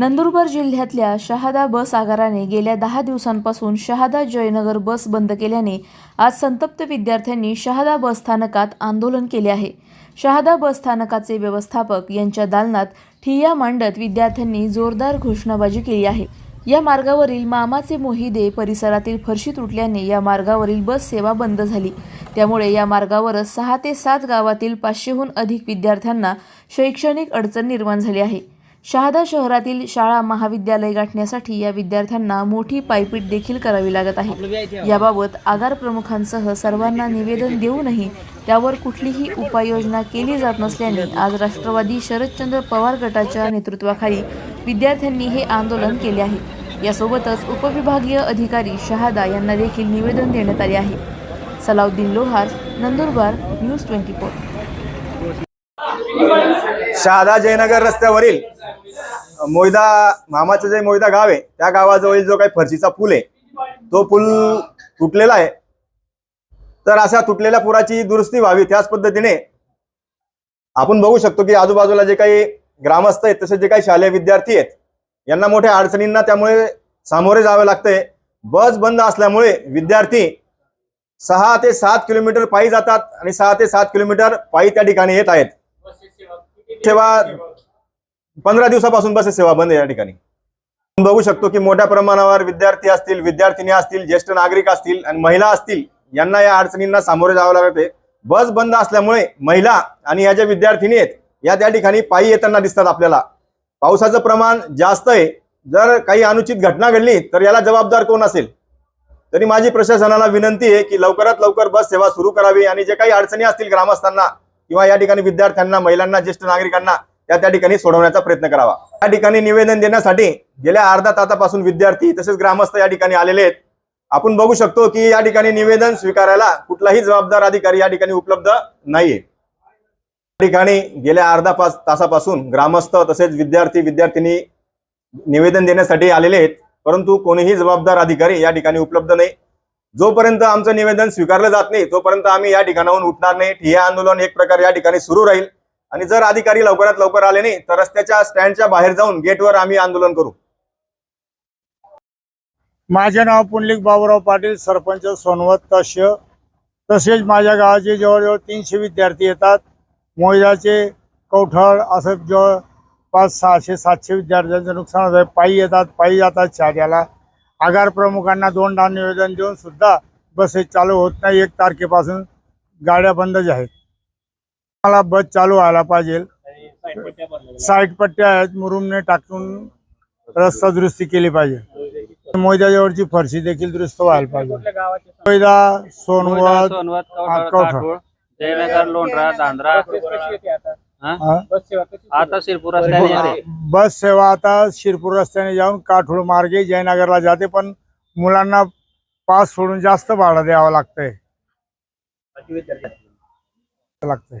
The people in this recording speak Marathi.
नंदुरबार जिल्ह्यातल्या शहादा बस आगाराने गेल्या दहा दिवसांपासून शहादा जयनगर बस बंद केल्याने आज संतप्त विद्यार्थ्यांनी शहादा बस स्थानकात आंदोलन केले आहे. शहादा बस स्थानकाचे व्यवस्थापक यांच्या दालनात ठिय्या मांडत विद्यार्थ्यांनी जोरदार घोषणाबाजी केली आहे. या मार्गावरील मामाचे मोहिदे परिसरातील फरशी तुटल्याने या मार्गावरील बस सेवा बंद झाली. त्यामुळे या मार्गावरच सहा ते सात गावातील पाचशेहून अधिक विद्यार्थ्यांना शैक्षणिक अडचण निर्माण झाली आहे. शहादा शहरातील शाळा महाविद्यालय गाठण्यासाठी या विद्यार्थ्यांना मोठी पायपीट देखील करावी लागत आहे. याबाबत आगार प्रमुखांसह सर्वांना निवेदन देऊनही त्यावर कुठलीही उपाययोजना केली जात नसल्याने आज राष्ट्रवादी शरदचंद्र पवार गटाच्या नेतृत्वाखाली विद्यार्थ्यांनी हे आंदोलन केले आहे. यासोबतच उपविभागीय अधिकारी शहादा यांना देखील निवेदन देण्यात आले आहे. Salauddin Lohar Nandurbar news twenty four. Shahada Jaynagar रस्त्यावरील मोयदा मामाचं जे मोयदा गाव आहे त्या गावाजवळील जो काही फरशीचा पूल आहे तो पूल तुटलेला आहे. तर अशा तुटलेल्या पुराची दुरुस्ती व्हावी त्याच पद्धतीने आपण बघू शकतो की आजूबाजूला जे काही ग्रामस्थ आहेत तसेच जे काही शालेय विद्यार्थी आहेत यांना मोठ्या अडचणींना त्यामुळे सामोरे जावे लागतंय बस बंद असल्यामुळे विद्यार्थी सहा ते सात किलोमीटर पायी जातात आणि सहा ते सात किलोमीटर पायी त्या ठिकाणी येत आहेत. तेव्हा पंधरा दिवसापासून बसेस सेवा बंद आहे या ठिकाणी. बघू शकतो की मोठ्या प्रमाणावर विद्यार्थी असतील विद्यार्थिनी असतील ज्येष्ठ नागरिक असतील आणि महिला असतील यांना या अडचणींना सामोरे जावं लागते बस बंद असल्यामुळे महिला आणि या ज्या विद्यार्थिनी आहेत या त्या ठिकाणी पायी येताना दिसतात आपल्याला. पावसाचं प्रमाण जास्त आहे. जर काही अनुचित घटना घडली तर याला जबाबदार कोण असेल? तरी माझी प्रशासनाला विनंती आहे की लवकरात लवकर बस सेवा सुरू करावी आणि जे काही अडचणी असतील ग्रामस्थांना किंवा या ठिकाणी विद्यार्थ्यांना महिलांना ज्येष्ठ नागरिकांना त्या त्या ठिकाणी सोडवण्याचा प्रयत्न करावा. या ठिकाणी निवेदन देण्यासाठी गेल्या अर्धा तासापासून विद्यार्थी तसेच ग्रामस्थ या ठिकाणी आलेले आहेत. आपण बघू शकतो की या ठिकाणी निवेदन स्वीकारायला कुठलाही जबाबदार अधिकारी या ठिकाणी उपलब्ध नाहीये. या ठिकाणी गेल्या अर्धा पाच तासापासून ग्रामस्थ तसेच विद्यार्थी विद्यार्थिनी निवेदन देण्यासाठी आलेले आहेत. परंतु कोणीही जबाबदार अधिकारी या ठिकाणी उपलब्ध नाही. जोपर्यंत आमचं निवेदन स्वीकारलं जात नाही तोपर्यंत आम्ही या ठिकाणाहून उठणार नाही. हे आंदोलन एक प्रकार या ठिकाणी सुरू राहील. आणि जर अधिकारी लवकरात लवकर आले नाही तर रस्त्याच्या स्टँडच्या बाहेर जाऊन गेटवर आम्ही आंदोलन करू. माझे नाव पुंडलिक बाबूराव पाटील सरपंच सोनवत तस्य तसेच माझ्या गावाचे जवळजवळ तीनशे विद्यार्थी येतात. मोयदाचे कवठळ असं जवळ पाच सहाशे सातशे विद्यार्थ्यांचं नुकसान होत आहे पायी येतात पायी जातात शाळेला. आगार प्रमुखांना दोनदा निवेदन देऊन सुद्धा बसेस चालू होत नाही. एक तारखेपासून गाड्या बंदच आहेत. मला बस चालू व्हायला पाहिजे. साईड पट्ट्या आहेत मुरुमने टाकून रस्ता दुरुस्ती केली पाहिजे. मोयदाजवळची फरशी देखील दुरुस्त व्हायला पाहिजे. मोयदा सोनवत जयनगर लोंढरा? हा? आता शिरपूर रस्त्याने. बस सेवा आता शिरपूर रस्त्याने जाऊन काठोळ मार्गे जयनगरला जाते पण मुलांना पास सोडून जास्त भाडं द्यावं लागतंय. लागतंय.